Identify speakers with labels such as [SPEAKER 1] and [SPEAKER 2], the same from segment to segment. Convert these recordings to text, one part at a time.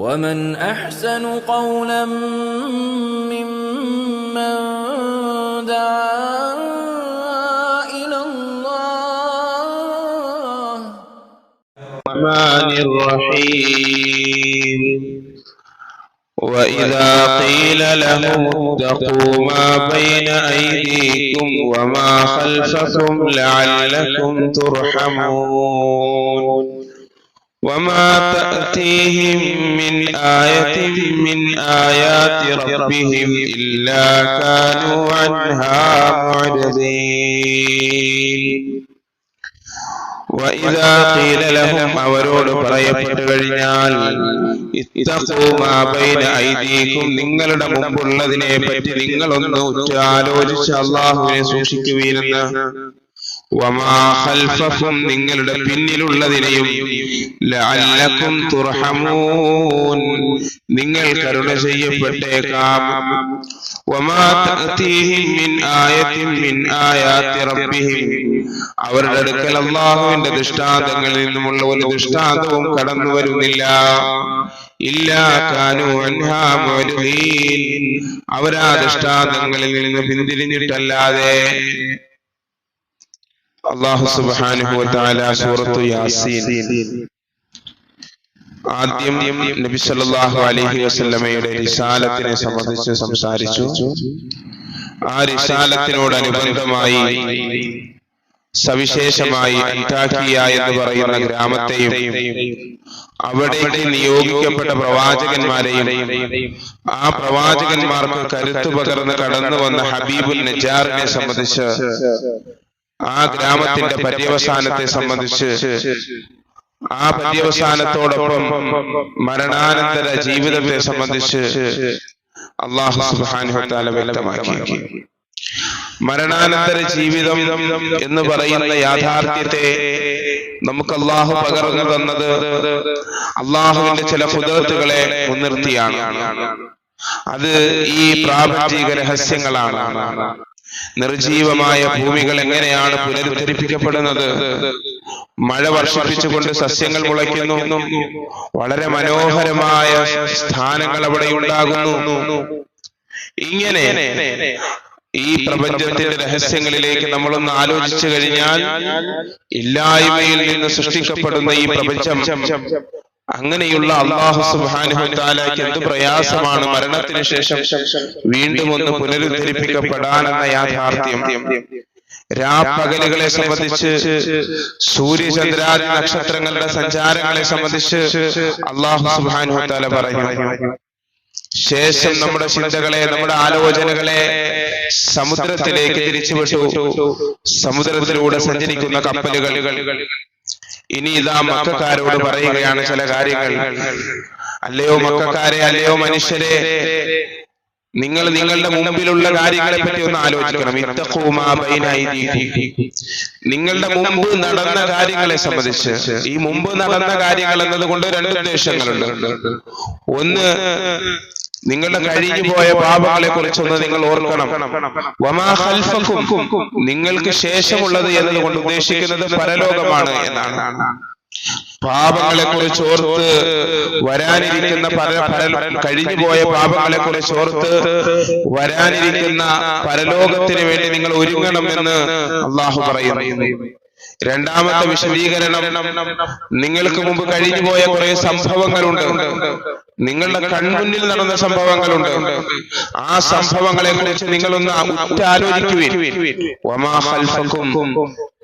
[SPEAKER 1] ومن احسن قولا ممن دعا إلى الله
[SPEAKER 2] الرحمن الرحيم وإذا قيل لهم اتقوا ما بين أيديكم وما خلفكم لعلكم ترحمون وما تأتيهم من آية من آيات ربهم إلا كانوا عنها معرضين وإذا قيل لهم അവരോട് പറയപ്പെട്ടു കഴിഞ്ഞാൽ ഇത്തഖൂ മാ ബൈന ഐദീകും നിങ്ങളുടെ മുമ്പുള്ളതിനെ പറ്റി നിങ്ങളൊന്ന് ഉറ്റ ആലോചിച്ച് അള്ളാഹുവിനെ സൂക്ഷിക്കുവീനെന്ന് ഖൽഫക്കും നിങ്ങളുടെ പിന്നിലുള്ളതിനെയും തുർഹമൂൻ. നിങ്ങൾ കരുണ ചെയ്യപ്പെട്ടേക്കാം. വമാ മിൻ മിൻ അവരുടെ അടുക്കൽ അള്ളാഹുവിന്റെ ദൃഷ്ടാന്തങ്ങളിൽ നിന്നുമുള്ള ഒരു ദൃഷ്ടാന്തവും കടന്നു വരുന്നില്ല. അവരാ ദൃഷ്ടാന്തങ്ങളിൽ നിന്ന് പിന്തിരിഞ്ഞിട്ടല്ലാതെ അള്ളാഹു സൂറത്തു യാസീൻ. ആദ്യം നബി സല്ലല്ലാഹു അലൈഹി വസല്ലമയുടെ റിസാലത്തിനെ സംബന്ധിച്ച് സംസാരിച്ചു. ആ റിസാലത്തിനോടനുബന്ധമായി സവിശേഷമായി അന്താക്കിയ എന്ന് പറയുന്ന ഗ്രാമത്തെയും അവിടെ നിയോഗിക്കപ്പെട്ട പ്രവാചകന്മാരെയും ആ പ്രവാചകന്മാർക്ക് കരുത്തു പകർന്ന് കടന്നു വന്ന ഹബീബുൽ നജാറിനെ സംബന്ധിച്ച് ആ ഗ്രാമത്തിന്റെ പര്യവസാനത്തെ സംബന്ധിച്ച് ആ പര്യവസാനത്തോടൊപ്പം മരണാനന്തര ജീവിതത്തെ സംബന്ധിച്ച് അള്ളാഹു വ്യക്തമാക്കി. മരണാനന്തര ജീവിതം എന്ന് പറയുന്ന യാഥാർത്ഥ്യത്തെ നമുക്ക് അള്ളാഹു പകർന്നു തന്നത് അള്ളാഹുവിന്റെ ചില കുതിരത്തുകളെ മുൻനിർത്തിയാണ്. അത് ഈ പ്രാപഞ്ചിക രഹസ്യങ്ങളാണ്. നിർജീവമായ ഭൂമികൾ എങ്ങനെയാണ് പുനരുദ്ധരിപ്പിക്കപ്പെടുന്നത്? മഴ വർഷിപ്പിച്ചുകൊണ്ട് സസ്യങ്ങൾ മുളയ്ക്കുന്നു. വളരെ മനോഹരമായ സ്ഥാനങ്ങൾ അവിടെ ഉണ്ടാകുന്നു. ഇങ്ങനെ ഈ പ്രപഞ്ചത്തിന്റെ രഹസ്യങ്ങളിലേക്ക് നമ്മളൊന്ന് ആലോചിച്ചു കഴിഞ്ഞാൽ ഇല്ലായ്മയിൽ നിന്ന് സൃഷ്ടിക്കപ്പെടുന്ന ഈ പ്രപഞ്ചം അങ്ങനെയുള്ള അള്ളാഹു സുബ്ഹാനഹു താലാക്ക് എന്ത് പ്രയാസമാണ്? മരണത്തിന് ശേഷം വീണ്ടും ഒന്ന് പുനരുദ്ധരിപ്പിക്കപ്പെടാനെന്ന യാഥാർത്ഥ്യം. രാപ്പകലുകളെ സംബന്ധിച്ച് സൂര്യചന്ദ്രാദി നക്ഷത്രങ്ങളുടെ സഞ്ചാരങ്ങളെ സംബന്ധിച്ച് അള്ളാഹു സുബ്ഹാനഹു താല പറഞ്ഞു ശേഷം നമ്മുടെ ചിന്തകളെ നമ്മുടെ ആലോചനകളെ സമുദ്രത്തിലേക്ക് തിരിച്ചുവിട്ടു. സമുദ്രത്തിലൂടെ സഞ്ചരിക്കുന്ന കപ്പലുകൾ. ഇനി ഇതാ മക്കാരോട് പറയുകയാണ് ചില കാര്യങ്ങൾ. അല്ലയോ മക്കാരെ അല്ലയോ മനുഷ്യരെ. നിങ്ങൾ നിങ്ങളുടെ മുമ്പിലുള്ള കാര്യങ്ങളെ പറ്റി ഒന്ന് ആലോചിക്കണം. നിങ്ങളുടെ മുമ്പ് നടന്ന കാര്യങ്ങളെ സംബന്ധിച്ച് ഈ മുമ്പ് നടന്ന കാര്യങ്ങൾ എന്നതുകൊണ്ട് രണ്ട് ഉദ്ദേശങ്ങളുണ്ട്. ഒന്ന് നിങ്ങളുടെ കഴിഞ്ഞു പോയ പാപങ്ങളെ കുറിച്ചൊന്ന് നിങ്ങൾ ഓർക്കണം. നിങ്ങൾക്ക് ശേഷമുള്ളത് എന്നതുകൊണ്ട് ഉദ്ദേശിക്കുന്നത് പരലോകമാണ് എന്നാണ്. പാപങ്ങളെ കുറിച്ച് ഓർത്ത് വരാനിരിക്കുന്ന കഴിഞ്ഞു പോയ പാപങ്ങളെ കുറിച്ച് ഓർത്ത് വരാനിരിക്കുന്ന പരലോകത്തിന് വേണ്ടി നിങ്ങൾ ഒരുങ്ങണം എന്ന് അള്ളാഹു പറയുന്നു. രണ്ടാമത്തെ വിശദീകരണം നിങ്ങൾക്ക് മുമ്പ് കഴിഞ്ഞു പോയ കുറെ സംഭവങ്ങളുണ്ട്. നിങ്ങളുടെ കൺമുന്നിൽ നടന്ന സംഭവങ്ങളുണ്ട്. ആ സംഭവങ്ങളെ കുറിച്ച് നിങ്ങളൊന്ന് ഉറ്റാലോചിക്കുവിൻ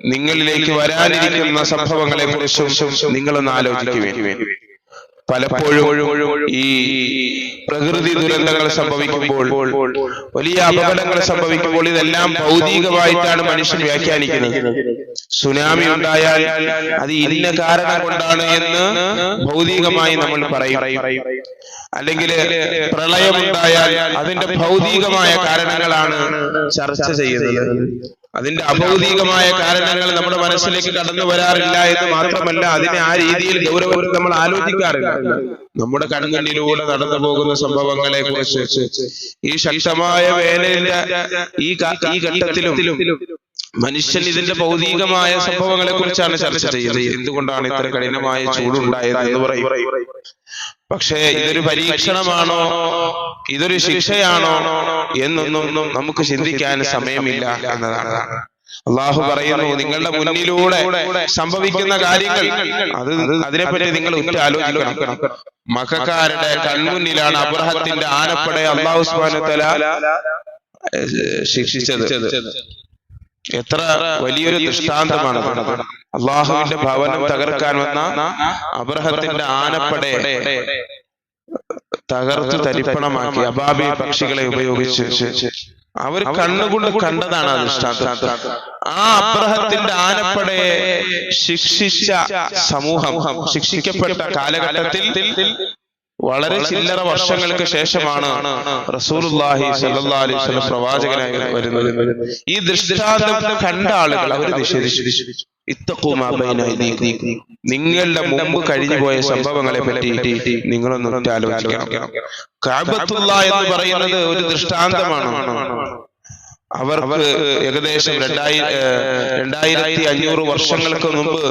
[SPEAKER 2] നിങ്ങളിലേക്ക് വരാനിരിക്കുന്ന സംഭവങ്ങളെ കുറിച്ചും നിങ്ങളൊന്ന് ആലോചിക്കുവിൻ. പലപ്പോഴും ഈ പ്രകൃതി ദുരന്തങ്ങൾ സംഭവിക്കുമ്പോൾ വലിയ അപകടങ്ങൾ സംഭവിക്കുമ്പോൾ ഇതെല്ലാം ഭൗതികമായിട്ടാണ് മനുഷ്യൻ വ്യാഖ്യാനിക്കുന്നത്. സുനാമി ഉണ്ടായാൽ അത് ഇന്ന കാരണം കൊണ്ടാണ് എന്ന് ഭൗതികമായി നമ്മൾ പറയും. അല്ലെങ്കിൽ പ്രളയമുണ്ടായാൽ അതിന്റെ ഭൗതികമായ കാരണങ്ങളാണ് ചർച്ച ചെയ്യുന്നത്. അതിന്റെ അഭൗതികമായ കാരണങ്ങൾ നമ്മുടെ മനസ്സിലേക്ക് കടന്നു വരാറില്ല എന്ന് മാത്രമല്ല അതിനെ ആ രീതിയിൽ ഗൗരവത്തിൽ നമ്മൾ ആലോചിക്കാറില്ല. നമ്മുടെ കൺകണ്ണിലൂടെ നടന്നു പോകുന്ന സംഭവങ്ങളെ കുറിച്ച് ഈ ശക്തമായ വേനലിന്റെ ഈ ഘട്ടത്തിലും മനുഷ്യൻ ഇതിന്റെ ഭൗതികമായ സംഭവങ്ങളെ കുറിച്ചാണ് ചർച്ച ചെയ്യുന്നത്. എന്തുകൊണ്ടാണ് ഇത്ര കഠിനമായ ചൂടുണ്ടായത് എന്ന് പറയും? പക്ഷേ ഇതൊരു പരീക്ഷണമാണോ? ഇതൊരു ശിക്ഷയാണോ? എന്നൊന്നും നമുക്ക് ചിന്തിക്കാൻ സമയമില്ല എന്നതാണ്. അള്ളാഹു പറയുന്നു നിങ്ങളുടെ മുന്നിലൂടെ സംഭവിക്കുന്ന കാര്യങ്ങൾ. അത് അതിനെപ്പറ്റി നിങ്ങൾ ഒറ്റ ആലോചിക്കണം. മക്കാരുടെ കൺമുന്നിലാണ് അബ്രഹത്തിന്റെ ആനപ്പടെ അള്ളാഹു സുബാനുത്തല ശിക്ഷിച്ചത്. എത്ര വലിയൊരു ദൃഷ്ടാന്തമാണ്. അള്ളാഹുവിന്റെ ഭവനം തകർക്കാൻ വന്ന അബ്രഹത്തിന്റെ ആനപ്പടെ തകർത്ത് തരിപ്പണമാക്കി. അബാബി പക്ഷികളെ ഉപയോഗിച്ച് അവർ കണ്ണുകൊണ്ട് കണ്ടതാണ് ആ ദൃഷ്ടാന്തം. ആ അബ്രഹത്തിന്റെ ആനപ്പടയെ ശിക്ഷിച്ച സമൂഹം ശിക്ഷിക്കപ്പെട്ട കാലഘട്ടത്തിൽ വളരെ ചില്ലറ വർഷങ്ങൾക്ക് ശേഷമാണ് റസൂലുള്ളാഹി സല്ലല്ലാഹു അലൈഹി വസല്ലം പ്രവാചകനായി വരുന്നത്. ഈ ദൃഷ്ടാന്തം കണ്ട ആളുകൾ അവർ നിഷേധിച്ചു. നിങ്ങളുടെ മുമ്പ് കഴിഞ്ഞു പോയ സംഭവങ്ങളെ പറ്റി നിങ്ങളൊന്നും ആലോചിക്കണം കാബത്തുള്ള എന്ന് പറയുന്നത് ഒരു ദൃഷ്ടാന്തമാണ്. അവർക്ക് ഏകദേശം രണ്ടായി രണ്ടായിരത്തി അഞ്ഞൂറ് വർഷങ്ങൾക്ക് മുമ്പ്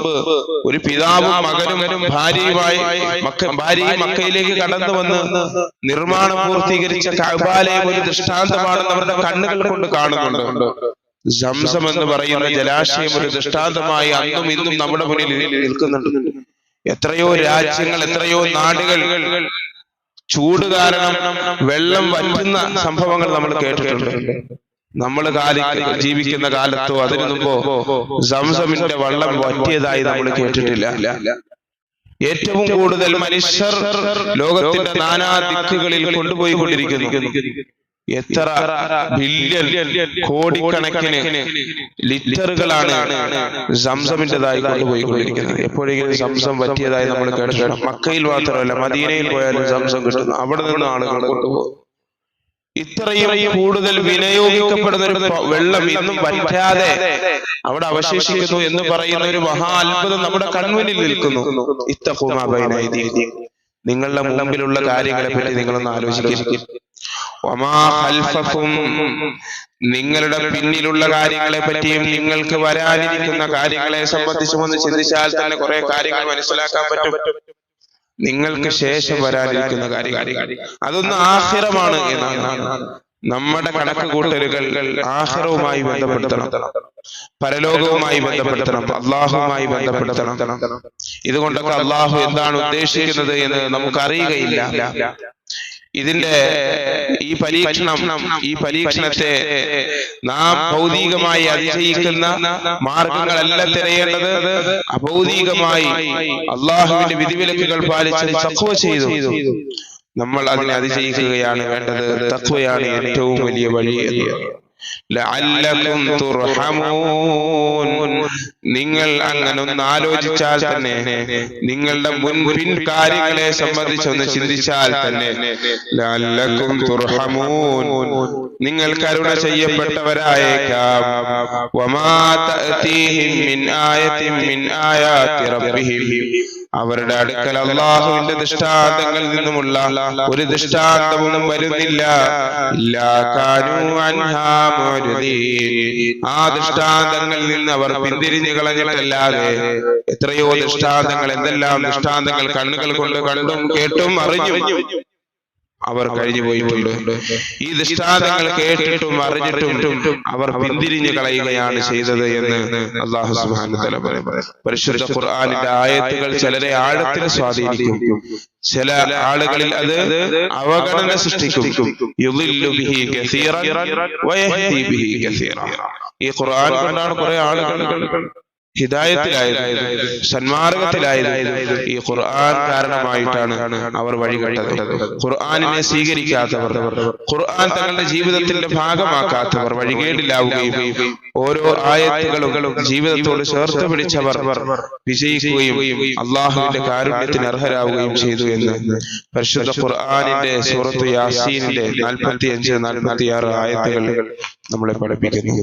[SPEAKER 2] ഒരു പിതാവും മകനും ഭാര്യയുമായി മക്ക ഭാര്യയും മക്കയിലേക്ക് കടന്നു വന്ന് നിർമ്മാണം പൂർത്തീകരിച്ച കബാലയം ഒരു ദൃഷ്ടാന്തമാണെന്ന് അവരുടെ കണ്ണുകൾ കൊണ്ട് കാണുന്നുണ്ട്. സംസം എന്ന് പറയുന്ന ജലാശയം ഒരു ദൃഷ്ടാന്തമായി അന്നും ഇന്നും നമ്മുടെ മുന്നിൽ നിൽക്കുന്നുണ്ട്. എത്രയോ രാജ്യങ്ങൾ എത്രയോ നാടുകൾ ചൂട് കാരണം വെള്ളം വറ്റുന്ന സംഭവങ്ങൾ നമ്മൾ കേട്ടിട്ടുണ്ട്. നമ്മൾ ജീവിക്കുന്ന കാലത്തോ അതിനു മുമ്പോ സംസമിന്റെ വള്ളം വറ്റിയതായി നമ്മൾ കേട്ടിട്ടില്ല. ഏറ്റവും കൂടുതൽ മനുഷ്യർ ലോകത്തിന്റെ നാനാ ദിക്കുകളിൽ കൊണ്ടുപോയി കൊണ്ടിരിക്കുന്നു എത്ര ബില്യൺ കോടിക്കണക്കിന് ലിറ്ററുകളാണ് സംസമിന്റേതായി കൊണ്ടുപോയി കൊണ്ടിരിക്കുന്നത് എപ്പോഴെങ്കിലും സംസം പറ്റിയതായി നമ്മൾ കേട്ടിട്ടുണ്ട്. മക്കയിൽ മാത്രമല്ല മദീനയിൽ പോയാലും സംസം കിട്ടുന്നു. അവിടെ നിന്ന് ആളുകൾ കൊണ്ടുപോകും. ഇത്രയും കൂടുതൽ വിനിയോഗിക്കപ്പെടുന്ന ഒരു വെള്ളം ഇന്നും വറ്റാതെ അവിടെ അവശേഷിക്കുന്നു എന്ന് പറയുന്ന ഒരു മഹാ അത്ഭുതം നമ്മുടെ കൺമുന്നിൽ നിൽക്കുന്നു. നിങ്ങളുടെ മുമ്പിലുള്ള കാര്യങ്ങളെ പറ്റി നിങ്ങളൊന്ന് ആലോചിക്കും. നിങ്ങളുടെ പിന്നിലുള്ള കാര്യങ്ങളെ പറ്റിയും നിങ്ങൾക്ക് വരാനിരിക്കുന്ന കാര്യങ്ങളെ സംബന്ധിച്ചും ഒന്ന് ചിന്തിച്ചാൽ തന്നെ കുറെ കാര്യങ്ങൾ മനസ്സിലാക്കാൻ പറ്റും. നിങ്ങൾക്ക് ശേഷം വരാനിരിക്കുന്ന കാര്യങ്ങൾ. അതൊന്ന് ആഹിറമാണ് എന്നാണ് നമ്മുടെ കണക്ക് കൂട്ടലുകൾ ആഹിറവുമായി ബന്ധപ്പെടുത്തണം. പരലോകവുമായി ബന്ധപ്പെടുത്തണം. അള്ളാഹുവുമായി ബന്ധപ്പെടുത്തണം. ഇതുകൊണ്ടൊക്കെ അള്ളാഹു എന്താണ് ഉദ്ദേശിക്കുന്നത് എന്ന് നമുക്ക് അറിയുകയില്ല ഇതിന്റെ ഈ പരീക്ഷണം ഈ പരീക്ഷണത്തെ നാം ഭൗതികമായി അതിജയിക്കുന്ന മാർഗങ്ങളല്ല തിരയേണ്ടത് അഭൗതികമായി അള്ളാഹുവിന്റെ വിധിവിലക്കുകൾ പാലിച്ച് തഖ്വ ചെയ്തു. നമ്മൾ അതിനെ അതിജയിക്കുകയാണ് വേണ്ടത്. തഖ്വയാണ് ഏറ്റവും വലിയ വഴി എന്ന്. ലഅല്ലക്കും തുർഹമൂൻ. നിങ്ങൾ അങ്ങനെ ഒന്ന് ആലോചിച്ചാൽ തന്നെ നിങ്ങളുടെ മുൻപിൻ കാര്യങ്ങളെ സംബന്ധിച്ചൊന്ന് ചിന്തിച്ചാൽ തന്നെ ലഅല്ലകും തുർഹമൂൻ. നിങ്ങൾ കരുണ ചെയ്യപ്പെട്ടവരായേക്കാം. വമാ തഅതീഹിം മിൻ ആയത്തിൻ മിൻ ആയാതി റബ്ബിഹിം. അവരുടെ അടുക്കൽ അള്ളാഹുവിന്റെ ദൃഷ്ടാന്തങ്ങളിൽ നിന്നുമുള്ള ഒരു ദൃഷ്ടാന്തവും വരുന്നില്ല. ആ ദൃഷ്ടാന്തങ്ങളിൽ നിന്ന് അവർ പിന്തിരിഞ്ഞു കളഞ്ഞിട്ടല്ലാതെ എത്രയോ ദൃഷ്ടാന്തങ്ങൾ എന്തെല്ലാം ദൃഷ്ടാന്തങ്ങൾ കണ്ണുകൾ കൊണ്ട് കണ്ടും കേട്ടും അറിഞ്ഞും അവർ കഴിഞ്ഞു പോയിട്ടുണ്ട് ഈ ദൃഷ്ടാന്തങ്ങൾ കേട്ടിട്ടും അറിഞ്ഞിട്ടും അവർ പിന്തിരിഞ്ഞു കളയുകയാണ് ചെയ്തത് എന്ന് അള്ളാഹു സുബാന പരിശുദ്ധ ഖുർആാനിന്റെ ആയത്തുകൾ ചിലരെ ആഴത്തിൽ സ്വാധീനിക്കും. ചില ആളുകളിൽ അത് അവഗണന സൃഷ്ടിക്കും. ഈ ഖുർആൻ കൊണ്ടാണ് കുറെ ആളുകൾ ഹിദായത്തിലായത് സന്മാർഗത്തിലായത് ഈ ഖുർആൻ കാരണമായിട്ടാണ് അവർ വഴികെട്ടത്. ഖുർആനിനെ സ്വീകരിക്കാത്തവർ ഖുർആൻ തങ്ങളുടെ ജീവിതത്തിന്റെ ഭാഗമാക്കാത്തവർ വഴികേടിലാവുകയും ഓരോ ആയത്തുകളും ജീവിതത്തോട് ചേർത്ത് പിടിച്ചവർ വിജയിക്കുകയും അള്ളാഹുവിന്റെ കാരുണ്യത്തിന് അർഹരാവുകയും ചെയ്തു എന്ന് പരിശുദ്ധ ഖുർആാനിന്റെ സൂറത്ത് യാസീനിന്റെ നാൽപ്പത്തി അഞ്ച് നാൽപ്പത്തി ആറ് ആയത്തുകൾ നമ്മളെ പഠിപ്പിക്കുന്നു.